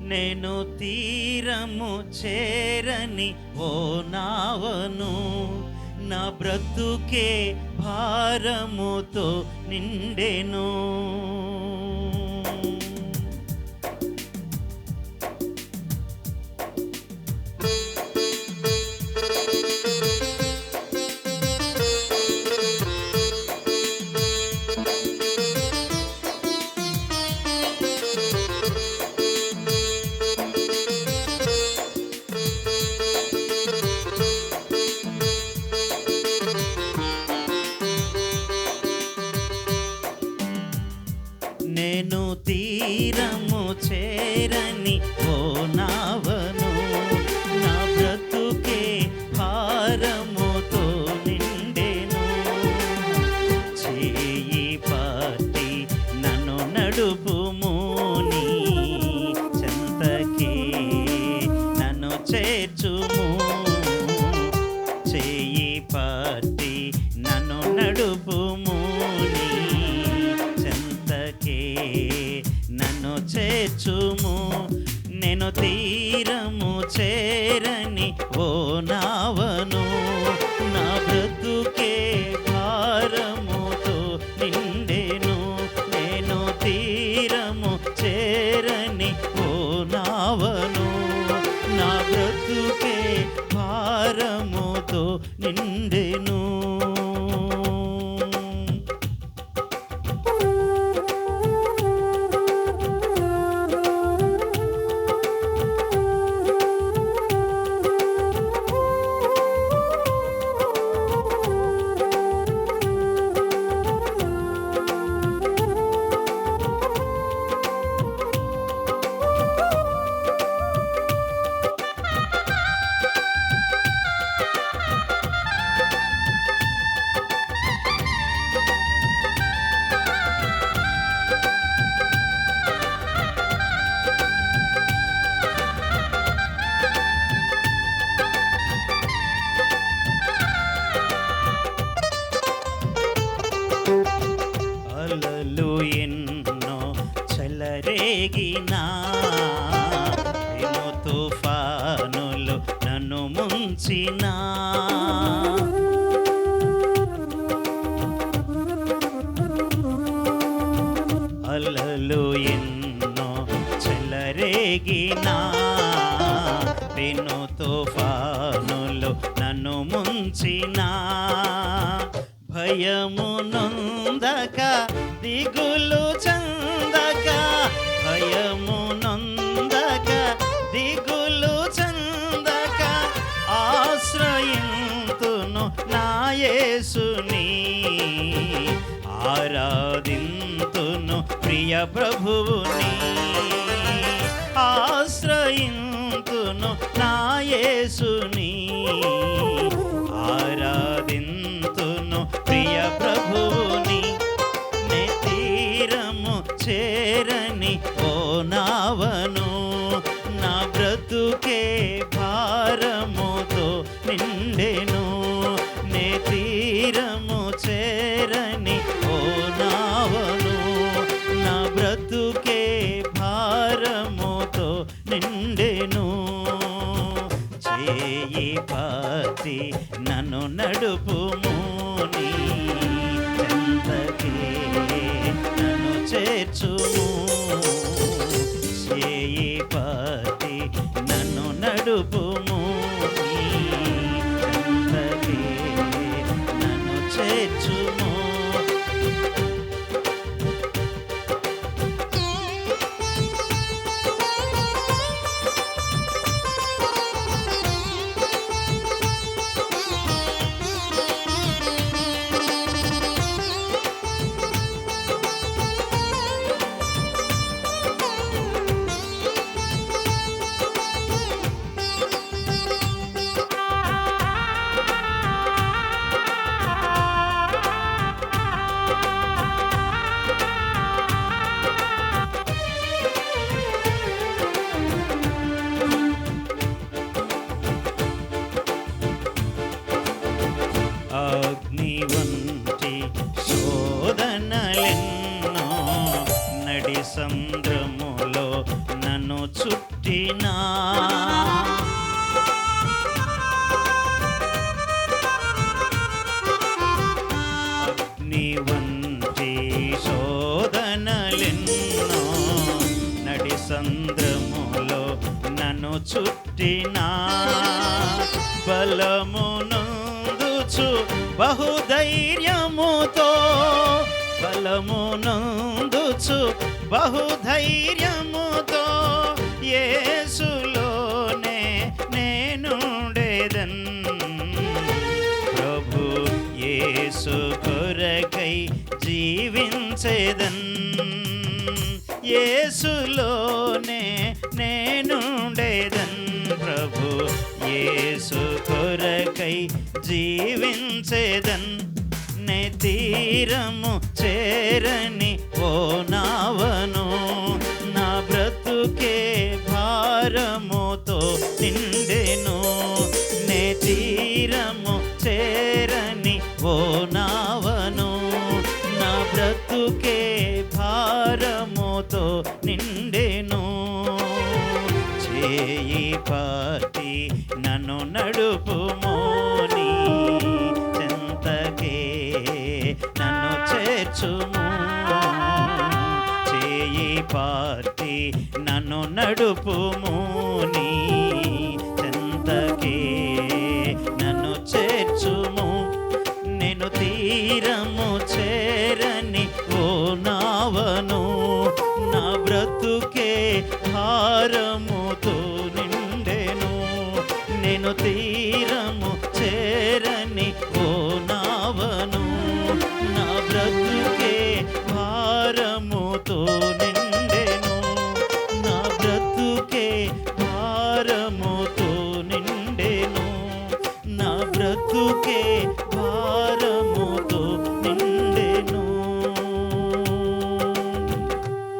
నేను తీరము చేరని ఓ నావను నా బ్రతుకే భారముతో నిండెను. నేను తీరము చేరని ఓ నావను నావను నా బ్రతుకే భారముతో నిండెను. నేను తీరము చేరని ఓ నావను. నా బ్రతుకే భారముతో నిండెను. చెలరేగినా ఎన్నో తుఫానులు నన్ను ముంచిన. అలలు ఎన్నో చెలరేగినా. పెను తుఫానులు నన్ను ముంచిన. భయము నొందక దిగులు ప్రియ ప్రభువుని ఆశ్రయింతును చేయి నన్ను నడుపుము నీ చెంతకే నన్ను చేర్చుము. శోధనలెన్నో నడి సంద్రములో నన్ను నన్ను చుట్టినా. నీ వంటి శోధనలెన్నో నడి సంద్రములో నన్ను చుట్టినా. బలమునందుచు బహుధైర్యముతో బలమునందుచు బహుధైర్యముతో యేసులోనే నేనుండేదన్. ప్రభు యేసు కొరకై జీవించేదన్. యేసులోనే నేనుండేదన్. ప్రభు యేసు కొరకై జీవించేదన్. తీరము చేరని ఓ నావను నా బ్రతుకే భారముతో నిండెను. నే తీరము చేరని ఓ నావను నా బ్రతుకే భారముతో నిండెను. చేయి పాతి నన్ను నడుపుమోని చేర్చుము చేయి పార్తి నన్ను నడుపుము నీ చెంతకే. నన్ను చేర్చుము నేను తీరము చేరని ఓ నావను. నా బ్రతుకే భారముతో నిండెను. నేను తీ